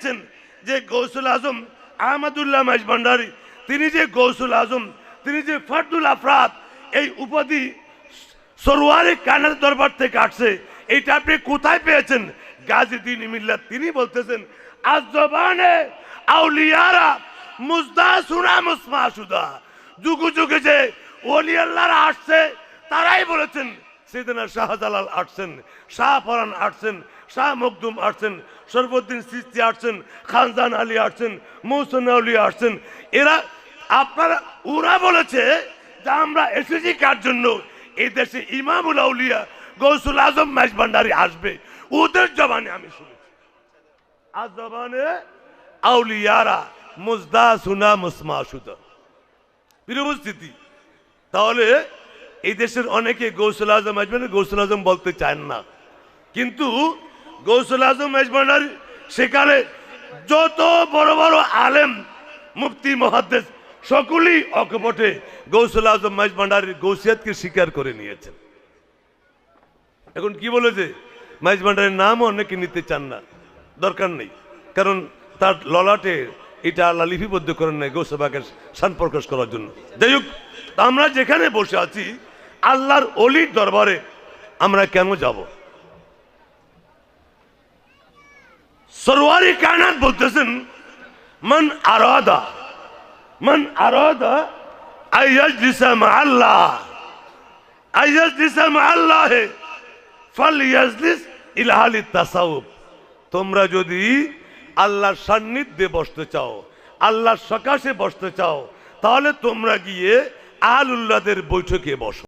পেয়েছেন যে গৌসুল আজম আহমদুল্লাহ মাইজ ভান্ডারি, তিনি যে গৌসুল আজম, তিনি যে ফরদুল আফরাত এই উপাধি সরোয়ারি কানের দরবার থেকে আসছে, এইটা আপনি কোথায় পেয়েছেন? গাজীদ্দিন মিল্লাত তিনি বলতেছেন, আজ জবানে আউলিয়ারা মুজদা সুনা মুসমা সুদা যুগে যুগে যে ওলি আসছে, তারাই বলেছেন সেদিনা শাহজালাল আসছেন, শাহ ফরান আসছেন, শাহ মকদুম আসছেন সরবুদ্দিন সিস্তি আসছেন, খানজান আলী আসছেন, মৌসুন আলী আসছেন। এরা, আপনারা, ওরা বলেছে যে আমরা এসেছি কার জন্য এই দেশে ইমামুল আউলিয়া, গৌসুল আজম ম্যাচ ভান্ডারি আসবে? ওদের জবানে আমি শুনেছি। আর জবানে আউলিয়ারা মুজদা সুনা মুসমা সুদা প্রিয় তাহলে এই দেশের অনেকে গৌসুল আজম আসবেন, গৌসুল আজম বলতে চান না। কিন্তু গৌসুল আজম মেজবান্ডার সেখানে যত বড় বড় আলেম, মুফতি, মহাদ্দেশ, সকলেই অকপটে গৌসুল আজম মেজবান্ডারের গৌসিয়াতকে স্বীকার করে নিয়েছেন। এখন কি বলেছে মেজবান্ডারের নামও অনেকে নিতে চান না, দরকার নেই। কারণ তার ললাটে এটা আল্লাহ লিপিবদ্ধ করেন নাই গৌসবাকে শান প্রকাশ করার জন্য। যাই হোক আমরা যেখানে বসে আছি আল্লাহর অলির দরবারে আমরা কেন যাব? সরওয়ারি কায়নাত বলতেছেন, মান আরাদা মান আরাদা মা আল্লাহ মা আল্লাহ ইলাহালি তাসাউফ তোমরা যদি আল্লাহর সান্নিধ্যে বসতে চাও, আল্লাহর সকাশে বসতে চাও, তাহলে তোমরা গিয়ে আহলুল্লাহদের বৈঠকে বসো।